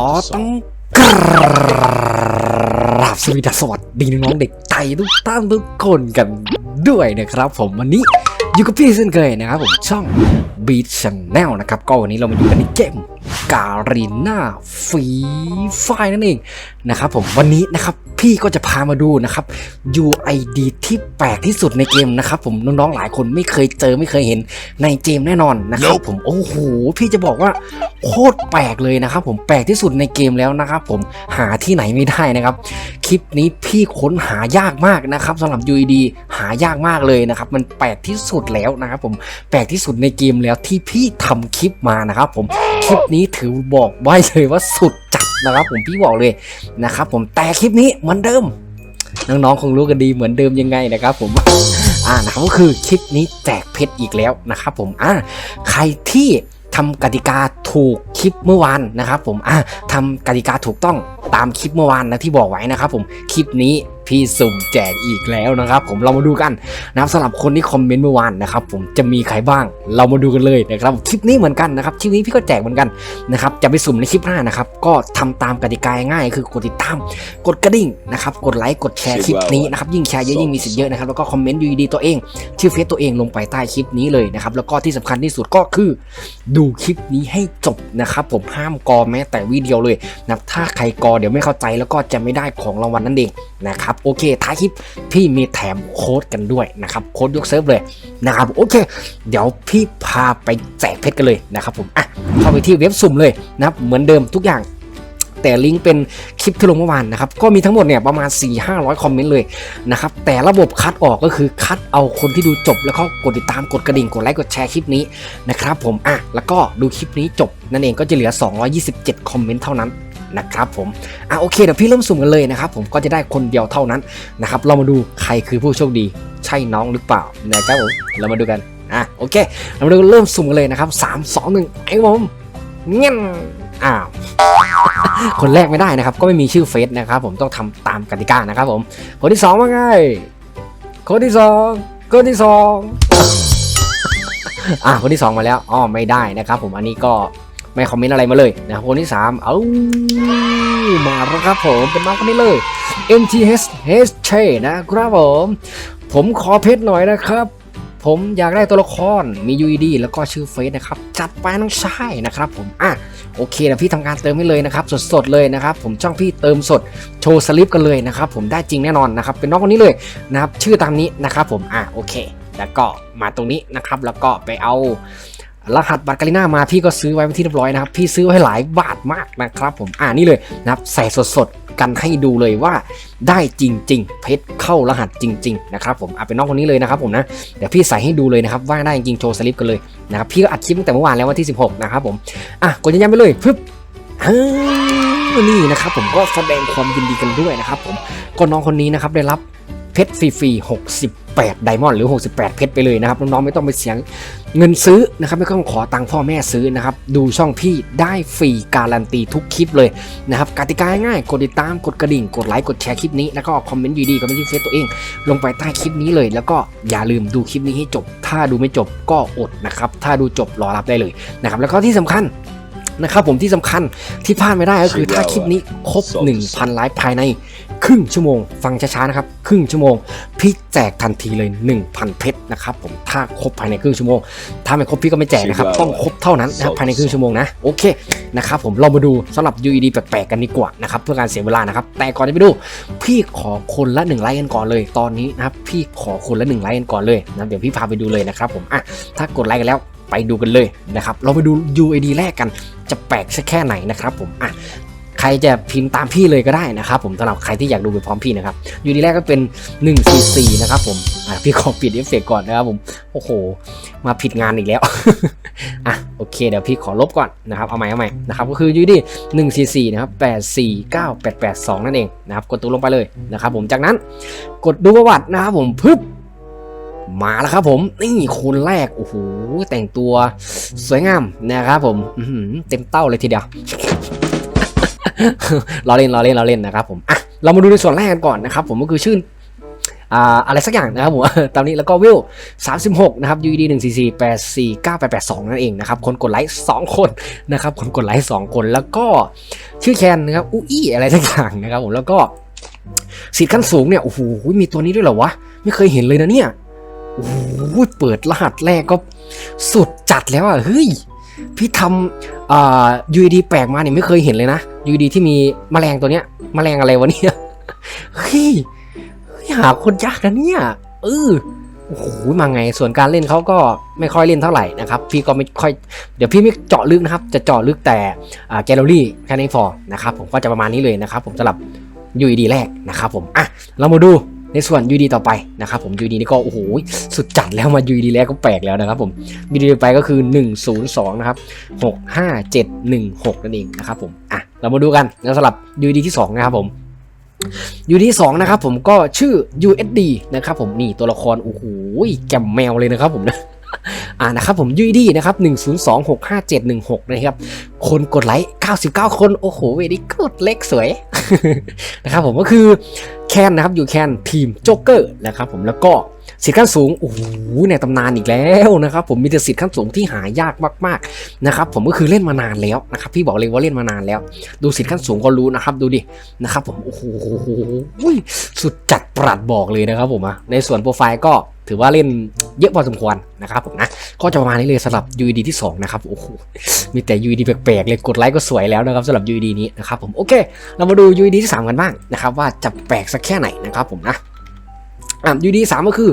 อต้องกราบสวัสดีสวัสดีน้องๆเด็กไทยทุกท่านทุกคนกันด้วยนะครับ ผมวันนี้อยู่กับพี่เช่นเคยนะครับผมช่อง Beat Channel นะครับก็วันนี้เรามาอยู่กันในเกม การีนาฟรีไฟนั่นเองนะครับผมวันนี้นะครับพี่ก็จะพามาดูนะครับ UID ที่แปลกที่สุดในเกมนะครับผมน้องๆหลายคนไม่เคยเจอไม่เคยเห็นในเกมแน่นอนนะครับผมโอ้โหพี่จะบอกว่าโคตรแปลกเลยนะครับผมแปลกที่สุดในเกมแล้วนะครับผมหาที่ไหนไม่ได้นะครับ คลิปนี้พี่ค้นหายากมากนะครับสำหรับ UID หายากมากเลยนะครับมันแปลกที่สุดแล้วนะครับผมแปลกที่สุดในเกมแล้วที่พี่ทำคลิปมานะครับผม คลิปนี้ถือบอกไว้เลยว่าสุดจัดนะครับผมพี่บอกเลยนะครับผมแต่คลิปนี้เหมือนเดิม น้องๆคงรู้กันดีเหมือนเดิมยังไงนะครับผมอ่านะครับก็คือคลิปนี้แจกเพชรอีกแล้วนะครับผมอ่าใครที่ทำกติกาถูกคลิปเมื่อวานนะครับผมอ่าทำกติกาถูกต้องตามคลิปเมื่อวานนะที่บอกไว้นะครับผมคลิปนี้พี่สุ่มแจกอีกแล้วนะครับ ผมเรามาดูกันนะครับสำหรับคนที่คอมเมนต์เมื่อวานนะครับผมจะมีใครบ้าง เรามาดูกันเลยนะครับคลิปนี้เหมือนกันนะครับคลิปนี้พี่ก็แจกเหมือนกันนะครับจะไปสุ่มในคลิปหน้านะครับก็ทำตามกติกาง่ายๆคือกดติดตาม กดกระดิ่งนะครับกดไลค์กดแชร์คลิปนี้นะครับยิ่งแชร์เยอะยิ่งมีสิทธิ์เยอะนะครับแล้วก็คอมเมนต์ยูดีตัวเอง ชื่อเฟซตัวเองลงไปใต้คลิปนี้เลยนะครับแล้วก็ที่สำคัญที่สุดก็คือ ดูคลิปนี้ให้จบนะครับผมห้ามกอแม้แต่วิดีโอเลยนะครับถ้าใครกอเดี๋ยวไม่เข้าใจแล้วก็จะไม่ได้ของรางวัลนั่นเองนะครับโอเคท้ายคลิปพี่มีแถมโค้ดกันด้วยนะครับโค้ดยกเซิร์ฟเลยนะครับโอเค เดี๋ยวพี่พาไปแจกเพชรกันเลยนะครับผมอะเข้าไปที่เว็บสุ่มเลยนะครับเหมือนเดิมทุกอย่างแต่ลิงก์เป็นคลิปที่ลงเมื่อวานนะครับ ก็มีทั้งหมดเนี่ยประมาณ 4 500 คอมเมนต์เลยนะครับ แต่ระบบคัดออกก็คือคัดเอาคนที่ดูจบ แล้วก็กดติดตามกดกระดิ่ง กดไลค์กดแชร์คลิปนี้นะครับผมอะแล้วก็ดูคลิปนี้จบ นั่นเองก็จะเหลือ 227 คอมเมนต์เท่านั้น นะครับผมอะโอเคเดี๋ยวพี่เริ่มสุ่มกันเลยนะครับผมก็จะได้คนเดียวเท่านั้นนะครับเรามาดูใครคือผู้โชคดี ใช่น้องหรือเปล่านะครับผมเรามาดูกันอะโอเค เรามาดูเริ่มสุ่มกันเลยนะครับ3 2 1ไอ้ผมเงี้ยอ้าวคนแรกไม่ได้นะครับ ก็ไม่มีชื่อเฟซนะครับผมต้องทำตามกติกานะครับผมคนที่สองว่าไงคนที่สองคนที่สองอะคนที่สองมาแล้วอ๋อไม่ได้นะครับผมอันนี้ก็ ไม่คอมเมนต์อะไรมาเลยนะครับคนที่สามเอ้ามาแล้วครับผมเป็นน้องคนนี้เลย MTH H Ch นะครับผม ผมขอเพชรหน่อยนะครับ ผมอยากได้ตัวละครมี UED แล้วก็ชื่อเฟซนะครับ จัดไปน้องชายนะครับผมอะโอเคนะพี่ทำการเติมให้เลยนะครับ สดๆเลยนะครับ ผมช่องพี่เติมสดโชว์สลิปกันเลยนะครับ ผมได้จริงแน่นอนนะครับ เป็นน้องคนนี้เลยนะครับ ชื่อตามนี้นะครับ ผมอะโอเค แล้วก็มาตรงนี้นะครับ แล้วก็ไปเอา รหัสบัตรกาลิน่ามาพี่ก็ซื้อไว้เป็นที่เรียบร้อยนะครับ พี่ซื้อไว้หลายบาทมากนะครับผมอ่านี่เลยนะครับใส่สดๆกันให้ดูเลยว่าได้จริง ๆ เพชรเข้ารหัสจริง ๆ นะครับผมเอะเป็นน้องคนนี้เลยนะครับผมนะเดี๋ยวพี่ใส่ให้ดูเลยนะครับว่าได้จริงโชว์สลิปกันเลยนะครับพี่ก็อัดคลิปตั้งแต่เมื่อวานแล้ววันที่ 16 นะครับผมอะกดยืนยันไปเลยปึ๊บอ่านี่นะครับผมก็แสดงความยินดีกันด้วยนะครับผมก็น้องคนนี้นะครับได้รับ เพชรฟรีๆ68ไดมอนด์หรือ 68 เพชรไปเลยนะครับน้องๆไม่ต้องไปเสียงเงินซื้อนะครับไม่ต้องขอตังค์พ่อแม่ซื้อนะครับดูช่องพี่ได้ฟรีการันตีทุกคลิปเลยนะครับกติกาง่ายๆกดติดตามกดกระดิ่ง กดไลค์กดแชร์คลิปนี้แล้วก็คอมเมนต์ดีๆคอมเมนต์ที่เฟซตัวเอง ลงไปใต้คลิปนี้เลย แล้วก็อย่าลืมดูคลิปนี้ให้จบ ถ้าดูไม่จบก็อดนะครับถ้าดูจบรอรับได้เลยนะครับแล้วก็ที่สำคัญนะครับผมที่สำคัญที่พลาดไม่ได้ก็คือถ้าคลิปนี้ครบ 1,000ไลค์ภายใน ครึ่งชั่วโมง ฟังช้าๆนะครับ ครึ่งชั่วโมง พี่แจกทันทีเลย 1,000 เพชรนะครับผมถ้าครบภายในครึ่งชั่วโมง ถ้าไม่ครบพี่ก็ไม่แจกนะครับ ต้องครบเท่านั้นนะครับภายในครึ่งชั่วโมงนะ โอเคนะครับผมเรามาดูสำหรับ UED แปลกๆกันดีกว่านะครับเพื่อการเสียเวลานะครับ แต่ก่อนจะไปดู พี่ขอคนละ1ไลค์กันก่อนเลย ตอนนี้นะครับพี่ขอคนละ1ไลค์กันก่อนเลยนะเดี๋ยวพี่พาไปดูเลยนะครับผมอะถ้ากดไลค์กันแล้วไปดูกันเลยนะครับ เราไปดู UID แรกกันจะแปลกสักแค่ไหนนะครับผมอะ ใครจะพิมพ์ตามพี่เลยก็ได้นะครับผมสำหรับใครที่อยากดูไปพร้อมพี่นะครับ UID แรกก็เป็น 144 นะครับผมอะพี่ขอปิดเอฟเฟกต์ก่อนนะครับผมโอ้โห มาผิดงานอีกแล้วอะโอเคเดี๋ยวพี่ขอลบก่อนนะครับเอาใหม่เอาใหม่นะครับก็คือ UID 144 นะครับ 849882 นั่นเองนะครับกดตัวลงไปเลยนะครับผมจากนั้นกดดูประวัตินะครับผมพึบมาแล้วครับผมนี่คนแรกโอ้โหแต่งตัวสวยงามนะครับผมเต็มเต้าเลยทีเดียว เราเล่นเราเล่นเราเล่นนะครับผมอะเรามาดูในส่วนแรกกันก่อนนะครับผมก็คือชื่ออ่าอะไรสักอย่างนะครับผมตามนี้แล้วก็วิว36 นะครับ UED 144 84 9882 นั่นเองนะครับ คนกดไลค์ 2 คนนะครับ คนกดไลค์ 2 คนแล้วก็ชื่อแคนนะครับอุ้ยอะไรสักอย่างนะครับผมแล้วก็สิทธิ์ขั้นสูงเนี่ย โอ้โห มีตัวนี้ด้วยเหรอวะ ไม่เคยเห็นเลยนะเนี่ย โอ้โห เปิดรหัสแรกก็สุดจัดแล้วอะ เฮ้ย พี่ทำอ่า UED แปลกมาเนี่ยไม่เคยเห็นเลยนะ ยูดีที่มีแมลงตัวเนี้ย แมลงอะไรวะเนี่ย เฮ้ยหาคนยากนะเนี่ยเออโอ้โหมาไงส่วนการเล่นเขาก็ไม่ค่อยเล่นเท่าไหร่นะครับ พี่ก็ไม่ค่อยเดี๋ยวพี่ไม่เจาะลึกนะครับ จะเจาะลึกแต่แกลเลอรี่แค่นี้พอนะครับผมก็จะประมาณนี้เลยนะครับ ผมสำหรับยูดีแรกนะครับผมอะเรามาดู ในส่วน UED ต่อไปนะครับผม UED นี่ก็โอ้โหสุดจัดแล้วมา UED แรกก็แปลกแล้วนะครับผม UED ต่อไปก็คือ 102นะครับ65716 นั่นเองนะครับผมอะเรามาดูกันแล้วสำหรับ UED ที่2นะครับผม UED ที่2นะครับผมก็ชื่อ USD นะครับผมนี่ตัวละครโอ้โหแกมแมวเลยนะครับผมนะอ่านะครับผม UED นะครับ102-65716นะครับคนกดไลค์ 99 คน โอ้โหเวดีกดเล็กสวยนะครับผมก็คือ แคนนะครับอยู่แคนทีมโจ๊กเกอร์นะครับผมแล้วก็สิทธิ์ขั้นสูงโอ้โหในตำนานอีกแล้วนะครับผมมีแต่สิทธิ์ขั้นสูงที่หายากมากๆนะครับผมก็คือเล่นมานานแล้วนะครับพี่บอกเลยว่าเล่นมานานแล้ว ดูสิทธิ์ขั้นสูงก็รู้นะครับดูดินะครับผมโอ้โหสุดจัดปรัดบอกเลยนะครับผมอะในส่วนโปรไฟล์ก็ถือว่าเล่นเยอะพอสมควรนะครับผมนะก็จะประมาณนี้เลยสำหรับ UED ที่สองนะครับโอ้โหมีแต่ UED แปลกๆเลยกดไลค์ก็สวยแล้วนะครับสำหรับ UED นี้นะครับผมโอเค เรามาดู UED ที่ 3 กันบ้างนะครับว่าจะแปลกสักแค่ไหนนะครับผมนะอะ UED 3ก็คือ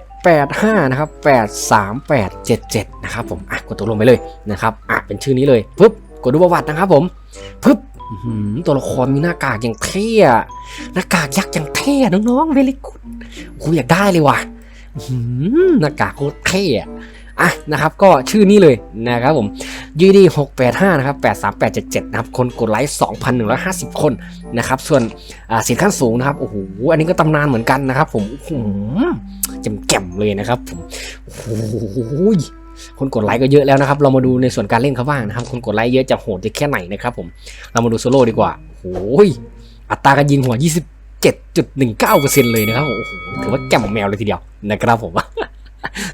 685 นะครับ 83877 นะครับผม อะ กดตัวลงไปเลยนะครับ อะ เป็นชื่อนี้เลยปึ๊บ กดดูประวัตินะครับผมปึ๊บหือตัวละครมีหน้ากากอย่างเท่หน้ากากยักษ์อย่างเท่น้องๆเวลิกุดโอ้โหอยากได้เลยว่ะหือหน้ากากโคตรเท่ อะนะครับก็ชื่อนี้เลยนะครับผม UD 685นะครับ83877นะครับคนกดไลค์2,150 คนนะครับส่วนอ่าสินขั้นสูงนะครับโอ้โหอันนี้ก็ตำนานเหมือนกันนะครับ ผมโอ้โหแจ่มแจ่มเลยนะครับผมโอ้โหคนกดไลค์ก็เยอะแล้วนะครับ เรามาดูในส่วนการเล่นเขาบ้างนะครับ คนกดไลค์เยอะจะโหดจะแค่ไหนนะครับผมเรามาดูโซโล่ดีกว่าโอ้ยอัตราการยิงหัว 27.19%เลยนะครับโอ้โหถือว่าแจ่มแมวเลยทีเดียวนะครับผม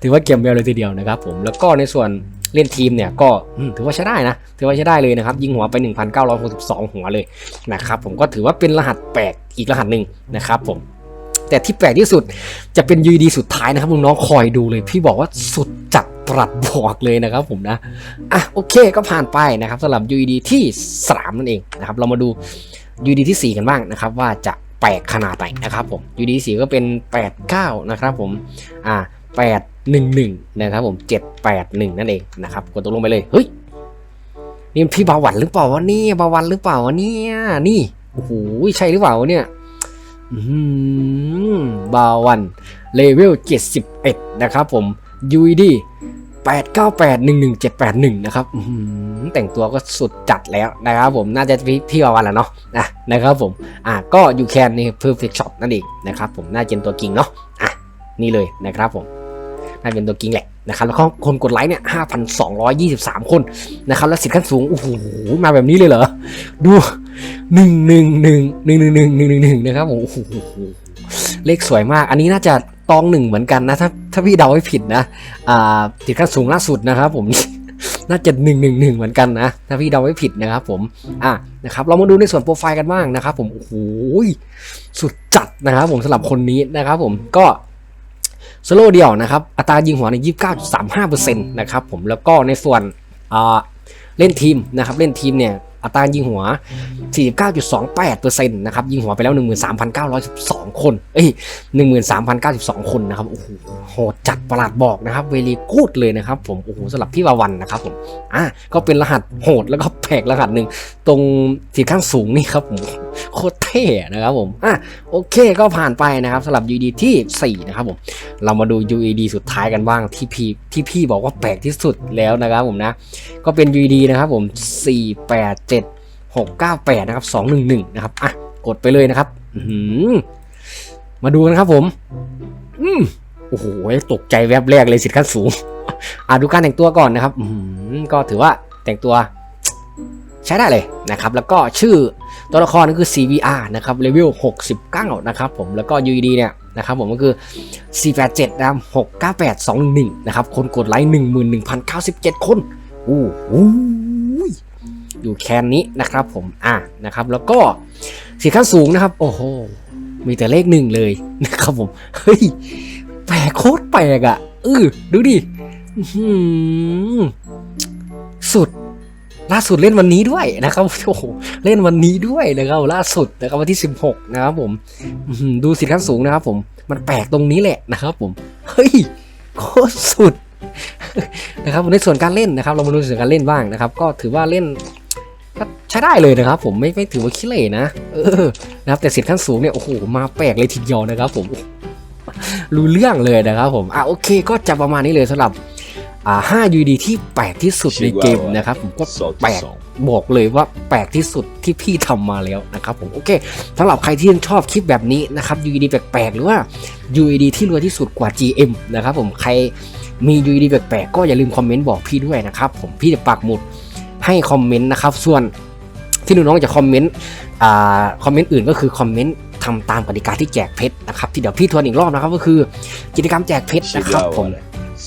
ถือว่าเกมเมลเลยทีเดียวนะครับผมแล้วก็ในส่วนเล่นทีมเนี่ยก็ถือว่าใช้ได้นะ ถือว่าใช้ได้เลยนะครับ ยิงหัวไป 1,962 หัวเลยนะครับผมก็ถือว่าเป็นรหัสแปลกอีกรหัสหนึ่งนะครับผมแต่ที่แปลกที่สุดจะเป็น UED สุดท้ายนะครับน้องคอยดูเลย พี่บอกว่าสุดจัดปรัดบอกเลยนะครับผมนะอะโอเคก็ผ่านไปนะครับสำหรับ UED ที่ 3 นั่นเองนะครับเรามาดู UED ที่ 4 กันบ้างนะครับ ว่าจะแปลกขนาดไหนนะครับผม UED ที่4ก็เป็น 89 นะครับผมอ่าแปดหนึ่งหนึ่งนะครับผมเจ็ดแปดหนึ่งนั่นเองนะครับกดตัวลงไปเลย เฮ้ย นี่พี่บาวันหรือเปล่าวะเนี่ยบาวันหรือเปล่าวะเนี่ยนี่โอ้โหใช่หรือเปล่าเนี่ยอืมบาวันเลเวลเจ็ดสิบเอ็ดนะครับผม UED แปดเก้าแปดหนึ่งหนึ่งเจ็ดแปดหนึ่งนะครับแต่งตัวก็สุดจัดแล้วนะครับผมน่าจะพี่พี่บาวันแหละเนาะนะนะครับผมอะก็ยูแคนนี่ perfect shot นั่นเองนะครับผมน่าจะเป็นตัวกิ่งเนาะอะนี่เลยนะครับผม น่าเป็นตัวกิ้งแหละนะครับแล้วก็คนกดไลค์เนี่ย5,223คนนะครับแล้วสิทธิ์ขั้นสูงโอ้โหมาแบบนี้เลยเหรอดูหนึ่งหนึ่งหนึ่งหนึ่งหนึ่งหนึ่งหนึ่งหนึ่งหนึ่งนะครับผมโอ้โหเลขสวยมาก อันนี้น่าจะตองหนึ่งเหมือนกันนะถ้าถ้าพี่เดาไม่ผิดนะอ่าสิทธิ์ขั้นสูงล่าสุดนะครับผมน่าจะหนึ่งหนึ่งหนึ่งเหมือนกันนะถ้าพี่เดาไม่ผิดนะครับผมอะนะครับเรามาดูในส่วนโปรไฟล์กันบ้างนะครับผมโอ้โหสุดจัดนะครับผมสำหรับคนนี้นะครับผมก็ สโลว์เดียวนะครับอัตรายิงหัวใน29.35%นะครับผมแล้วก็ในส่วนเล่นทีมนะครับเล่นทีมเนี่ยอัตรายิงหัว 49.28%นะครับยิงหัวไปแล้ว 13,912 คนเอ้ย13,092 คนนะครับโอ้โหโหดจัดประหลาดบอกนะครับเวลีกูดเลยนะครับผมโอ้โหสำหรับพี่วาวันนะครับผมอะก็เป็นรหัสโหดแล้วก็แปลกรหัสหนึ่งตรงสีข้างสูงนี่ครับผมโคตรเท่นะครับผมอะโอเคก็ผ่านไปนะครับสำหรับ UED ที่ 4 นะครับผมเรามาดู UED สุดท้ายกันบ้างที่พี่ที่พี่บอกว่าแปลกที่สุดแล้วนะครับผมนะก็เป็น UED นะครับผม4 8 7 6 9 8 นะครับ 211 นะครับ อะ กดไปเลยนะครับ อื มาดูกันครับผม อืมโอ้โห ตกใจแวบแรกเลยสิทธิ์ขั้นสูง อะดูการแต่งตัวก่อนนะครับ อืมก็ถือว่าแต่งตัวใช้ได้เลยนะครับ แล้วก็ชื่อตัวละครก็คือ CVR นะครับเลเวล69 นะครับผม แล้วก็ UED เนี่ยนะครับผมก็คือ 487นะครับ69821นะครับ คนกดไลค์ 11,097 คนอู้หูยอยู่แคนนี้นะครับผม อะนะครับ แล้วก็สีขั้นสูงนะครับ โอ้โห มีแต่เลขหนึ่งเลยนะครับผม เฮ้ย แปลกโคตรแปลกอะ่ะเออดูดิสุด ล่าสุดเล่นวันนี้ด้วยนะครับโอ้โหเล่นวันนี้ด้วยนะครับล่าสุดนะครับวันที่ 16 นะครับผมดูสิขั้นสูงนะครับ ผมมันแปลกตรงนี้แหละนะครับ ผม เฮ้ยโคตรสุดนะครับในส่วนการเล่นนะครับ เรามาดูส่วนการเล่นบ้างนะครับ ก็ถือว่าเล่น ก็ใช้ได้เลยนะครับผมไม่ไม่ถือว่าขี้เหร่นะเออนะครับแต่สิทธิ์ขั้นสูงเนี่ยโอ้โหมาแปลกเลยทีเดียวนะครับผมรู้เรื่องเลยนะครับผมอะโอเคก็จะประมาณนี้เลยสำหรับอ่า5 UD ที่แปลกที่สุดในเกมนะครับผมก็แปลกบอกเลยว่าแปลกที่สุดที่พี่ทำมาแล้วนะครับผมโอเคสำหรับใครที่ชอบคลิปแบบนี้นะครับ UED แปลกๆหรือว่า UED ที่รวยที่สุดกว่า GM นะครับผมใครมี UED แปลกๆก็อย่าลืมคอมเมนต์บอกพี่ด้วยนะครับผมพี่จะปักหมุด ให้คอมเมนต์นะครับ ส่วนที่น้องๆจะคอมเมนต์อ่าคอมเมนต์อื่นก็คือคอมเมนต์ทำตามกติกาที่แจกเพชรนะครับที่เดี๋ยวพี่ทวนอีกรอบนะครับก็คือกิจกรรมแจกเพชรนะครับผม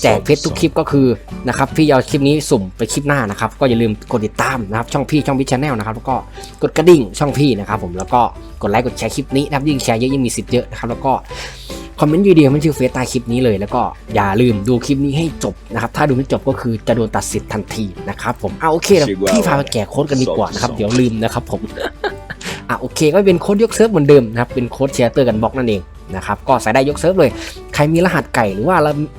แจกเพชรทุกคลิปก็คือนะครับพี่เอาคลิปนี้สุ่มไปคลิปหน้านะครับ ก็อย่าลืมกดติดตามนะครับช่องพี่ช่องพี่ชาแนลนะครับแล้วก็กดกระดิ่งช่องพี่นะครับผมแล้วก็กดไลค์กดแชร์คลิปนี้นะครับยิ่งแชร์เยอะยิ่งมีสิทธิ์เยอะนะครับแล้วก็คอมเมนต์ยูดีมันชื่อเฟซใต้คลิปนี้เลยแล้วก็อย่าลืมดูคลิปนี้ให้จบนะครับ ถ้าดูไม่จบก็คือจะโดนตัดสิทธิ์ทันทีนะครับผมเอาโอเคเดี๋ยวพี่พาไปแจกโค้ดกันดีกว่านะครับเดี๋ยวลืมนะครับผมอะโอเคก็เป็นโค้ดยกเซิร์ฟเหมือนเดิมนะครับเป็นโค้ดแชร์เตอร์กันบล็อกนั่นเอง นะครับก็ใส่ได้ยกเซิร์ฟเลย ใครมีรหัสไก่หรือว่า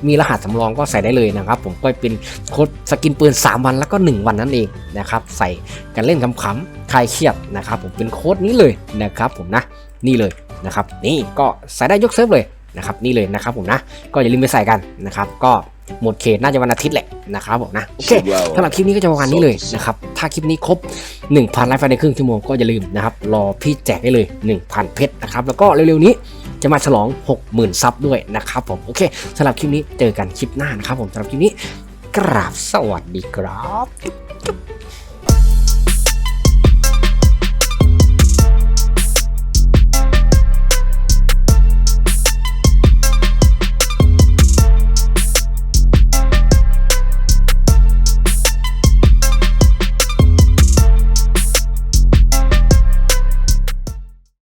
มีรหัสสำรองก็ใส่ได้เลยนะครับ ผมก็เป็นโค้ดสกินปืน 3 วันแล้วก็ 1 วันนั่นเองนะครับใส่กันเล่นขำๆคลายเครียดนะครับผมเป็นโค้ดนี้เลยนะครับผมนะนี่เลยนะครับนี่ก็ใส่ได้ยกเซิร์ฟเลยนะครับนี่เลยนะครับผมนะก็อย่าลืมไปใส่กันนะครับก็ หมดเขตน่าจะวันอาทิตย์แหละนะครับผมนะโอเคสำหรับคลิปนี้ก็จะประมาณนี้เลยนะครับถ้าคลิปนี้ครบ 1,000ไลฟ์ภายในครึ่งชั่วโมงก็อย่าลืมนะครับรอพี่แจกได้เลย 1,000 เพชรนะครับแล้วก็เร็วๆนี้จะมาฉลอง 60,000 ซับด้วยนะครับผมโอเคสำหรับคลิปนี้เจอกันคลิปหน้านะครับผมสำหรับคลิปนี้กราบสวัสดีครับ